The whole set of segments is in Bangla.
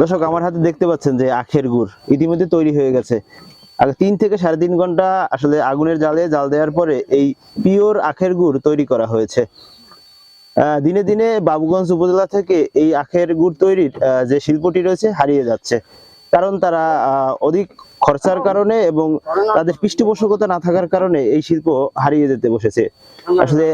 দর্শক, আমার হাতে দেখতে পাচ্ছেন যে আখের গুড় ইতিমধ্যে তৈরি হয়ে গেছে। আগে তিন থেকে সাড়ে তিন ঘণ্টা আসলে আগুনের জালে জাল দেওয়ার পরে এই পিওর আখের গুড় তৈরি করা হয়েছে। দিনে দিনে বাবুগঞ্জ উপজেলা থেকে এই আখের গুড় তৈরির যে শিল্পটি রয়েছে, হারিয়ে যাচ্ছে। কারণ তারা অধিক খরচার কারণে এবং তাদের পৃষ্ঠপোষকতা না থাকার কারণে এই শিল্প হারিয়ে যেতে বসেছে। আসলে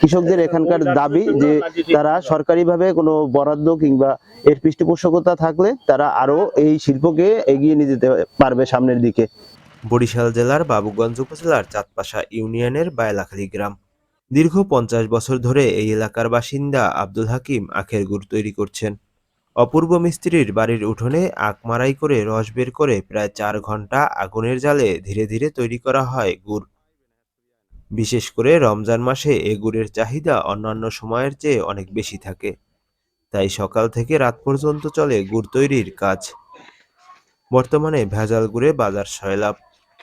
কৃষকদের এখানকার দাবি যে তারা সরকারিভাবে কোনো বরাদ্দ কিংবা এর পৃষ্ঠপোষকতা থাকলে তারা আরও এই শিল্পকে এগিয়ে নিয়ে যেতে পারবে সামনের দিকে। বরিশাল জেলার বাবুগঞ্জ উপজেলার চাঁদপাশা ইউনিয়নের বায়লাখালী গ্রাম। দীর্ঘ পঞ্চাশ বছর ধরে এই এলাকার বাসিন্দা আব্দুল হাকিম আখের গুড় তৈরি করছেন। অপূর্ব মিস্ত্রির বাড়ির উঠোনে আখ মারাই করে রস বের করে প্রায় চার ঘণ্টা আগুনের জালে ধীরে ধীরে তৈরি করা হয় গুড়। বিশেষ করে রমজান মাসে এ গুড়ের চাহিদা অন্যান্য সময়ের চেয়ে অনেক বেশি থাকে। তাই সকাল থেকে রাত পর্যন্ত চলে গুড় তৈরির কাজ। বর্তমানে ভেজাল গুড়ে বাজার সয়লাভ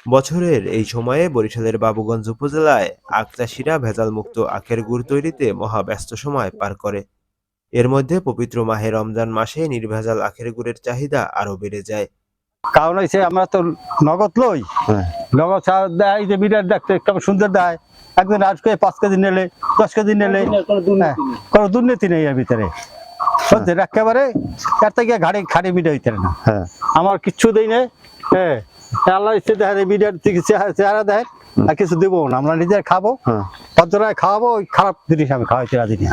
বছরের এই সময়ে বরিশালের বাবুগঞ্জ উপজেলায় আখ চাষিরা ভেজাল মুক্ত আখের গুড় তৈরিতে মহাব্যস্ত সময় পার করে। এর মধ্যে পবিত্র মাহে রমজান মাসে নির্ভেজাল আখের গুড়ের চাহিদা আরও বেড়ে যায়। কারণ হয়েছে আমরা তো নগদ লই। হ্যাঁ। নগদ ছাড় দেয় যে মিটার দেখতে কেমন সুন্দর দেয়। একদিন আজ করে পাঁচ কেজি নিলে দশ কেজি নিলে হ্যাঁ, কোনো দুর্নীতি নেই এর ভিতরে। বুঝছেন একেবারে এর থেকে গাড়ি খাড়ি মিটার ভিতরে না। হ্যাঁ। আমার কিচ্ছু দেই না হ্যাঁ। আল্লাহ ইচ্ছে দেখেন মিডিয়ার চেহারা দেয় আর কিছু দেবো না। আমরা নিজের খাব হ্যাঁ। পর্যটক খাওয়াবো ওই খারাপ জিনিস আমি খাওয়াইতে রাজি না।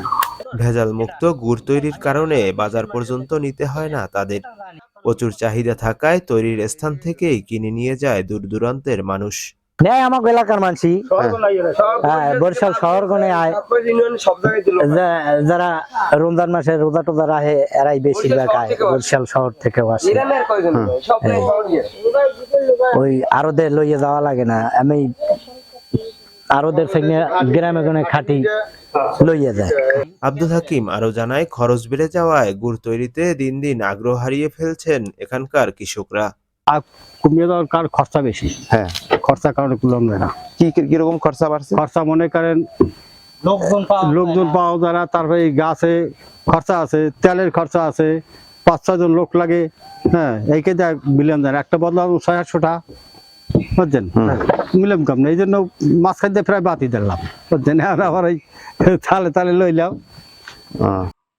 ভেজাল মুক্ত গুড় তৈরির কারণে বাজার পর্যন্ত নিতে হয় না তাদের প্রচুর চাহিদা থাকায় তৈরির স্থান থেকেই কিনে নিয়ে যায় দূর দূরান্তের মানুষ। নেয় আমাকে এলাকার মানসি হ্যাঁ বরিশাল শহর গনে আয়। যা- যারা রমজান মাসে রোজা টোজা রাহে এরাই বেশিরভাগ আয় বরিশাল শহর থেকেও আসে। ওই আরোদের লইয়ে যাওয়া লাগে না। আমি আরোদের থেকে গ্রামে গনে খাটি লইয়ে যায়। আব্দুল হাকিম আরও জানায় খরচ বেড়ে যাওয়ায় গুড় তৈরিতে দিন দিন আগ্রহ হারিয়ে ফেলছেন এখানকার কৃষকরা। কমিয়ে দেওয়ার কার খরচা বেশি? হ্যাঁ। খরচা কারণে কুলম না। কি কীরকম খরচা বাড়ছে? খরচা মনে করেন লোকজন পাওয়া যারা তারপরে এই গাছে খরচা আছে তেলের খরচা আছে পাঁচ ছজন লোক লাগে। হ্যাঁ এইকে দেয় মিলিয়ন দেন। একটা বদলা ছয় আটশোটা। বুঝছেন। মিলিয়ন কম না এই জন্য মাছ খাইতে প্রায় বাতি দিলাম বুঝছেন? আর আবার তালে তালে লইলাম।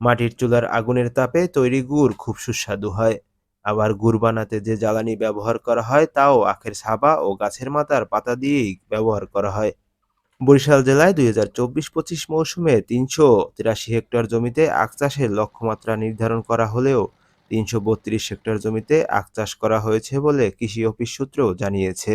মাটির চুলার আগুনের তাপে তৈরি গুড় খুব সুস্বাদু হয়। আবার গুড় বানাতে যে জ্বালানি ব্যবহার করা হয় তাও আখের ছাবা ও গাছের মাথার পাতা দিয়েই ব্যবহার করা হয়। বরিশাল জেলায় দুই হাজার চব্বিশ পঁচিশ মৌসুমে তিনশো তিরাশি হেক্টর জমিতে আখ চাষের লক্ষ্যমাত্রা নির্ধারণ করা হলেও তিনশো বত্রিশ হেক্টর জমিতে আখ চাষ করা হয়েছে বলে কৃষি অফিস সূত্র জানিয়েছে।